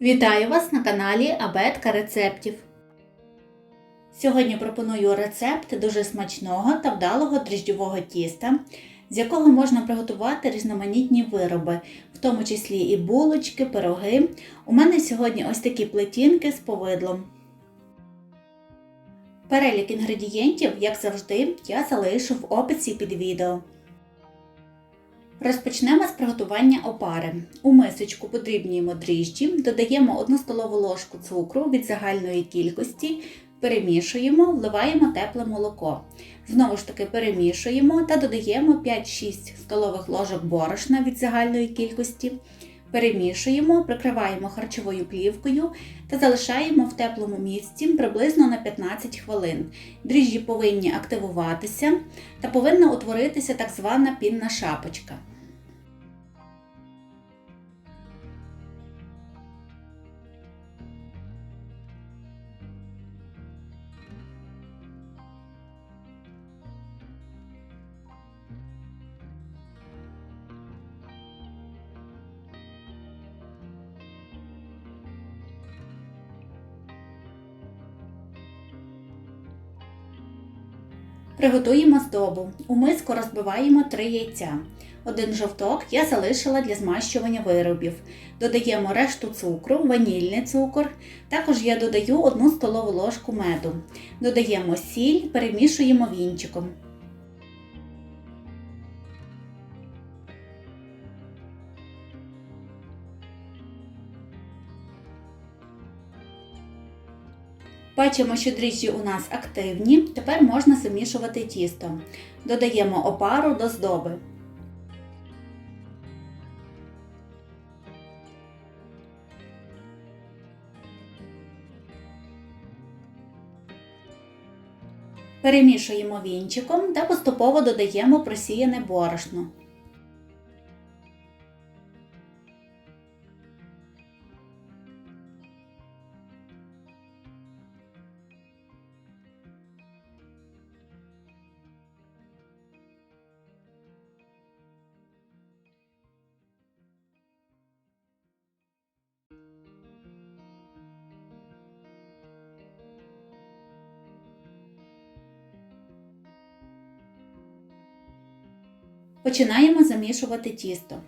Вітаю вас на каналі Абетка рецептів. Сьогодні пропоную рецепт дуже смачного та вдалого дріжджового тіста, з якого можна приготувати різноманітні вироби, в тому числі і булочки, пироги. У мене сьогодні ось такі плетінки з повидлом. Перелік інгредієнтів, як завжди, я залишу в описі під відео. Розпочнемо з приготування опари. У мисочку подрібнюємо дріжджі, додаємо 1 столову ложку цукру від загальної кількості, перемішуємо, вливаємо тепле молоко. Знову ж таки перемішуємо та додаємо 5-6 столових ложок борошна від загальної кількості. Перемішуємо, прикриваємо харчовою плівкою та залишаємо в теплому місці приблизно на 15 хвилин. Дріжджі повинні активуватися та повинна утворитися так звана пінна шапочка. Приготуємо здобу. У миску розбиваємо 3 яйця. Один жовток я залишила для змащування виробів. Додаємо решту цукру, ванільний цукор. Також я додаю 1 столову ложку меду. Додаємо сіль, перемішуємо вінчиком. Бачимо, що дріжджі у нас активні. Тепер можна замішувати тісто. Додаємо опару до здоби. Перемішуємо вінчиком та поступово додаємо просіяне борошно. Починаємо замішувати тісто.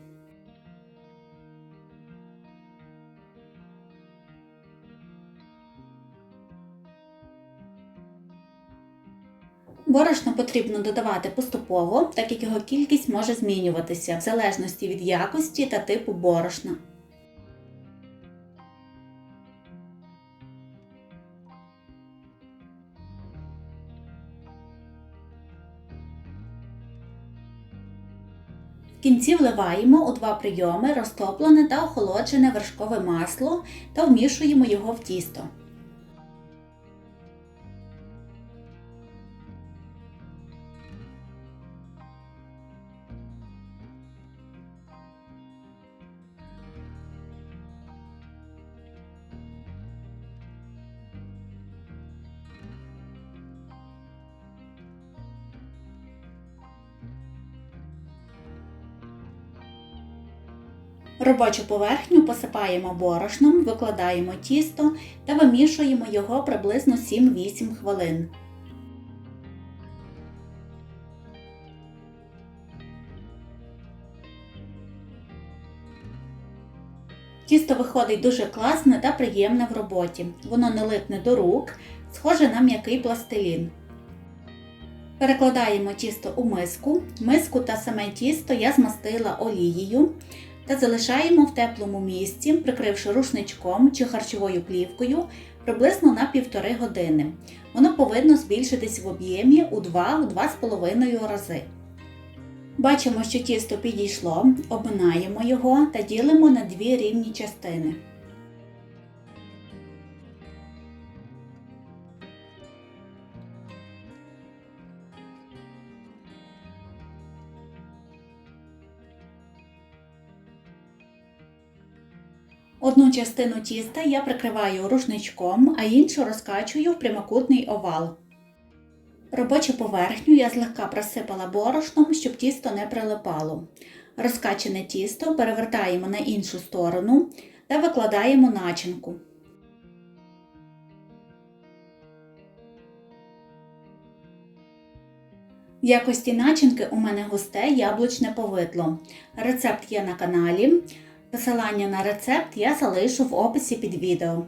Борошно потрібно додавати поступово, так як його кількість може змінюватися в залежності від якості та типу борошна. В кінці вливаємо у два прийоми розтоплене та охолоджене вершкове масло та вмішуємо його в тісто. Робочу поверхню посипаємо борошном, викладаємо тісто та вимішуємо його приблизно 7-8 хвилин. Тісто виходить дуже класне та приємне в роботі. Воно не липне до рук, схоже на м'який пластилін. Перекладаємо тісто у миску. Миску та саме тісто я змастила олією та залишаємо в теплому місці, прикривши рушничком чи харчовою плівкою приблизно на півтори години. Воно повинно збільшитись в об'ємі у 2-2,5 рази. Бачимо, що тісто підійшло, обминаємо його та ділимо на дві рівні частини. Одну частину тіста я прикриваю рушничком, а іншу розкачую в прямокутний овал. Робочу поверхню я злегка просипала борошном, щоб тісто не прилипало. Розкачене тісто перевертаємо на іншу сторону, та викладаємо начинку. В якості начинки у мене густе яблучне повидло. Рецепт є на каналі. Посилання на рецепт я залишу в описі під відео.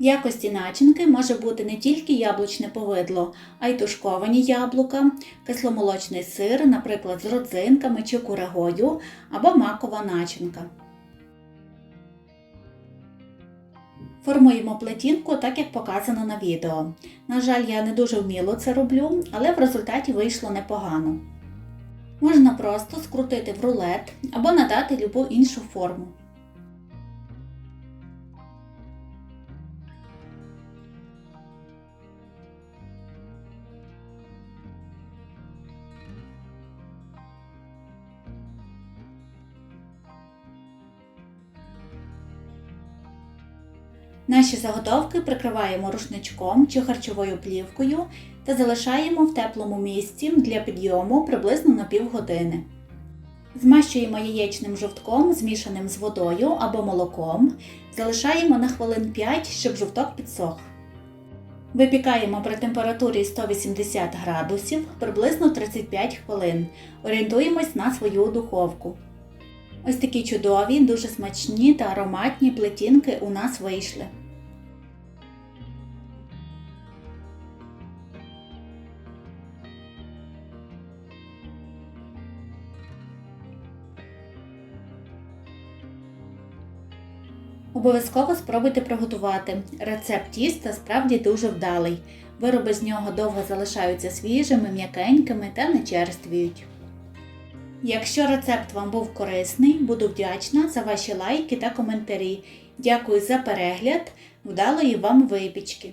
В якості начинки може бути не тільки яблучне повидло, а й тушковані яблука, кисломолочний сир, наприклад, з родзинками чи курагою, або макова начинка. Формуємо плетінку так, як показано на відео. На жаль, я не дуже вміло це роблю, але в результаті вийшло непогано. Можна просто скрутити в рулет або надати любу іншу форму. Наші заготовки прикриваємо рушничком чи харчовою плівкою та залишаємо в теплому місці для підйому приблизно на півгодини. Змащуємо яєчним жовтком, змішаним з водою або молоком, залишаємо на хвилин 5, щоб жовток підсох. Випікаємо при температурі 180 градусів приблизно 35 хвилин. Орієнтуємось на свою духовку. Ось такі чудові, дуже смачні та ароматні плетінки у нас вийшли. Обов'язково спробуйте приготувати. Рецепт тіста справді дуже вдалий. Вироби з нього довго залишаються свіжими, м'якенькими та не черствіють. Якщо рецепт вам був корисний, буду вдячна за ваші лайки та коментарі. Дякую за перегляд, вдалої вам випічки!